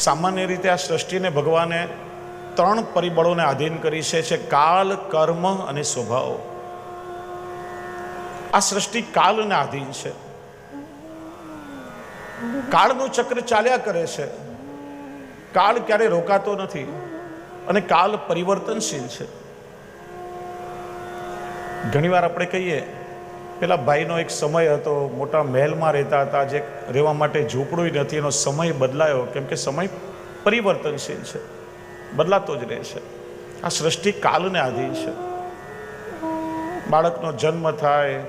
સામાન્ય રીતે આ સૃષ્ટિને ભગવાને ત્રણ પરિબળોને આધીન કરી છે છે કાલ કર્મ અને સ્વભાવ. આ સૃષ્ટિ કાલને આધીન છે. કાળનું ચક્ર ચાલ્યા કરે છે. કાળ ક્યારે રોકાતો નથી અને કાલ પરિવર્તનશીલ છે. ઘણીવાર આપણે કહીએ પેલા ભાઈનો એક સમય હતો, મોટા મહેલમાં રહેતા હતા, જે રહેવા માટે ઝૂંપડું નથી, એનો સમય બદલાયો. કેમ કે સમય પરિવર્તનશીલ છે. બદલાતો જ રહે છે. આ સૃષ્ટિ કાલને આધીન છે. બાળકનો જન્મ થાય,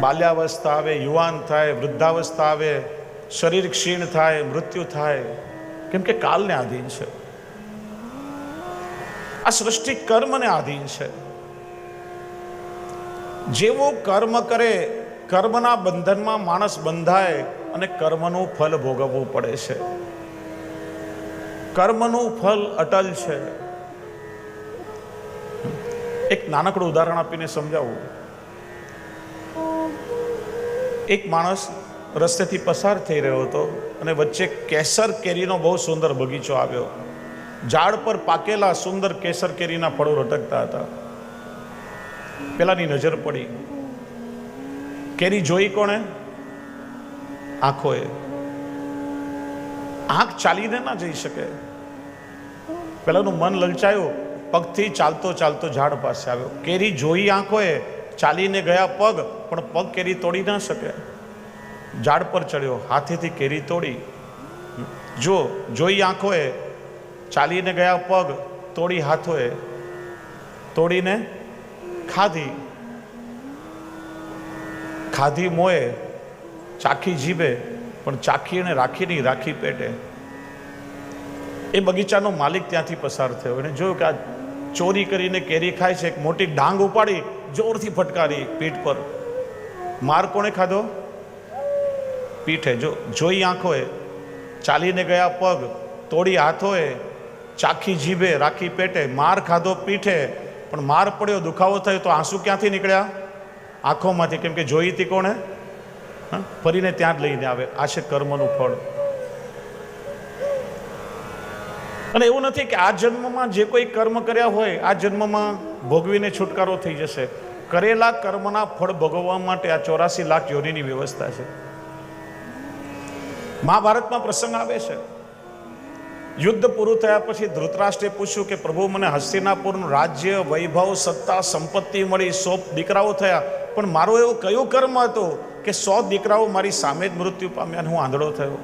બાલ્યાવસ્થા આવે, યુવાન થાય, વૃદ્ધાવસ્થા આવે, શરીર ક્ષીણ થાય, મૃત્યુ થાય. કેમ કે કાલને આધીન છે. આ સૃષ્ટિ કર્મને આધીન છે. જેવો કર્મ કરે, કર્મના બંધનમાં માણસ બંધાય અને કર્મનું ફલ ભોગવવું પડે છે. કર્મનું ફલ અટલ છે. એક નાનકડું ઉદાહરણ આપીને સમજાવું. એક માણસ રસ્તેથી પસાર થઈ રહ્યો હતો અને વચ્ચે કેસર કેરીનો બહુ સુંદર બગીચો આવ્યો. ઝાડ પર પાકેલા સુંદર કેસર કેરીના ફળો લટકતા હતા. પેલાની નજર પડી. કેરી જોઈ કોણે? આંખોએ. આંખ ચાલીને ના જઈ શકે. પેલાનું મન લલચાયું, પગથી ચાલતો ચાલતો ઝાડ પાસે આવ્યો. કેરી જોઈ આંખોએ, ચાલીને ગયા પગ, પણ પગ કેરી તોડી ના શકે. ઝાડ પર ચડ્યો, હાથેથી કેરી તોડી. જો, જોઈ આંખોએ, ચાલીને ગયા પગ, તોડી હાથોએ. તોડીને ખાધી. ખાધી મોએ, ચાખી જીભે, પણ ચાખી અને રાખી નહીં, રાખી પેટે. એ બગીચાનો માલિક ત્યાંથી પસાર થયો. એને જોયું કે આ ચોરી કરીને કેરી ખાય છે, એક મોટી ડાંગ ઉપાડી, જોરથી ફટકારી પીઠ પર. માર કોણે ખાધો? પીઠે. જો, જોઈ આંખોએ, ચાલીને ગયા પગ, તોડી હાથોએ, ચાખી જીભે, રાખી પેટે, માર ખાધો પીઠે. પણ માર પડ્યો, દુખાવો થયો તો આંસુ ક્યાંથી નીકળ્યા? આંખોમાંથી, કેમ કે જોઈ હતી કોણે? ફરીને ત્યાં જ લઈને આવે. આ છે કર્મનું ફળ. અને એવું નથી કે આ જન્મમાં જે કોઈ કર્મ કર્યા હોય, આ જન્મમાં ભોગવીને છુટકારો થઈ જશે. કરેલા કર્મના ફળ ભોગવવા માટે આ ચોરાસી લાખ યોનીની વ્યવસ્થા છે. મહાભારતમાં પ્રસંગ આવે છે. યુદ્ધ પૂરું થયા પછી ધૃતરાષ્ટ્રે પૂછ્યું કે, પ્રભુ, મને હસ્તિનાપુરનું રાજ્ય, વૈભવ, સત્તા, સંપત્તિ મળી, સો દીકરાઓ થયા. પણ મારો એવું કયું કર્મ હતું કે સો દીકરાઓ મારી સામે જ મૃત્યુ પામ્યા હું આંધળો થયો?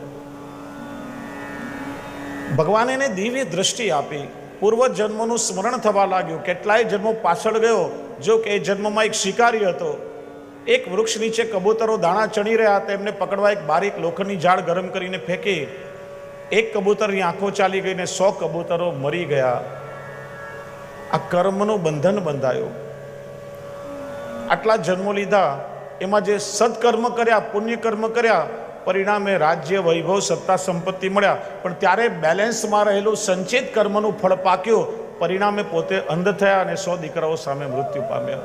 ભગવાને એને દિવ્ય દ્રષ્ટિ આપી. પૂર્વ જન્મનું સ્મરણ થવા લાગ્યું. કેટલાય જન્મો પાછળ ગયો. જો કે એ જન્મમાં એક શિકારી હતો. એક વૃક્ષ નીચે કબૂતરો દાણા ચણી રહ્યા. હતા એમને પકડવા એક બારીક લોખંડની ઝાડ ગરમ કરીને ફેંકી. એક કબૂતરની આંખો ચાલી ગઈ ને સો કબૂતરો મરી ગયા. આ કર્મનું બંધન બંધાયું. આટલા જન્મો લીધા, એમાં જે સત્કર્મ કર્યા પુણ્ય કર્મ કર્યા, પરિણામે રાજ્ય વૈભવ, સત્તા, સંપત્તિ મળ્યા. પણ ત્યારે બેલેન્સમાં રહેલું સંચિત કર્મનું ફળ પાક્યું. પરિણામે પોતે અંધ થયા અને સો દીકરાઓ સામે મૃત્યુ પામ્યા.